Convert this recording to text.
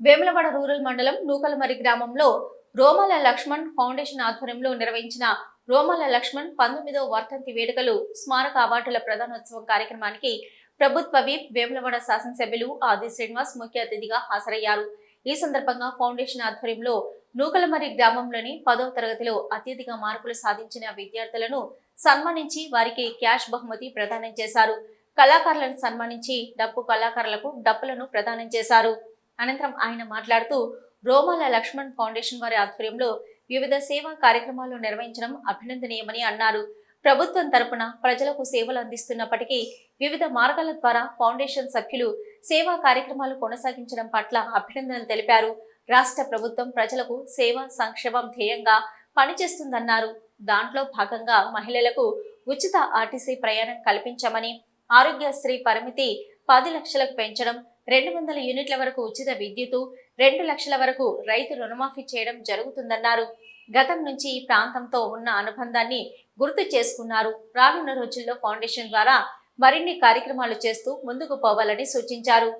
Vemulawada rural మండలం నూకలమరి గ్రామంలో రోమాల Laxman foundation ఆధ్వర్యంలో నిర్వహించిన రోమాల లక్ష్మణ్ పంతొమ్మిదవ వర్ధంతి వేడుకలు స్మారక అవార్డుల ప్రధానోత్సవం కార్యక్రమానికి ప్రభుత్వ వీప్ వేములవాడ శాసనసభ్యులు ఆది శ్రీనివాస్ ముఖ్య అతిథిగా హాజరయ్యారు. ఈ సందర్భంగా ఫౌండేషన్ ఆధ్వర్యంలో నూకలమరి గ్రామంలోని పదవ తరగతిలో అత్యధిక మార్కులు సాధించిన విద్యార్థులను సన్మానించి వారికి క్యాష్ బహుమతి ప్రదానం చేశారు. కళాకారులను సన్మానించి డప్పు కళాకారులకు డప్పులను ప్రదానం చేశారు. అనంతరం ఆయన మాట్లాడుతూ రోమాల లక్ష్మణ్ ఫౌండేషన్ వారి ఆధ్వర్యంలో వివిధ సేవా కార్యక్రమాలు నిర్వహించడం అభినందనీయమని అన్నారు. ప్రభుత్వం తరపున ప్రజలకు సేవలు అందిస్తున్నప్పటికీ వివిధ మార్గాల ద్వారా ఫౌండేషన్ సభ్యులు సేవా కార్యక్రమాలు కొనసాగించడం పట్ల అభినందనలు తెలిపారు. రాష్ట్ర ప్రభుత్వం ప్రజలకు సేవ సంక్షేమం ధ్యేయంగా పనిచేస్తుందన్నారు. దాంట్లో భాగంగా మహిళలకు ఉచిత ఆర్టీసీ ప్రయాణం కల్పించమని ఆరోగ్యశ్రీ పరిమితి పది లక్షలకు పెంచడం రెండు వందల యూనిట్ల వరకు ఉచిత విద్యుత్ రెండు లక్షల వరకు రైతు రుణమాఫీ చేయడం జరుగుతుందన్నారు. గతం నుంచి ఈ ప్రాంతంతో ఉన్న అనుబంధాన్ని గుర్తు చేసుకున్నారు. రానున్న రోజుల్లో ఫౌండేషన్ ద్వారా మరిన్ని కార్యక్రమాలు చేస్తూ ముందుకు పోవాలని సూచించారు.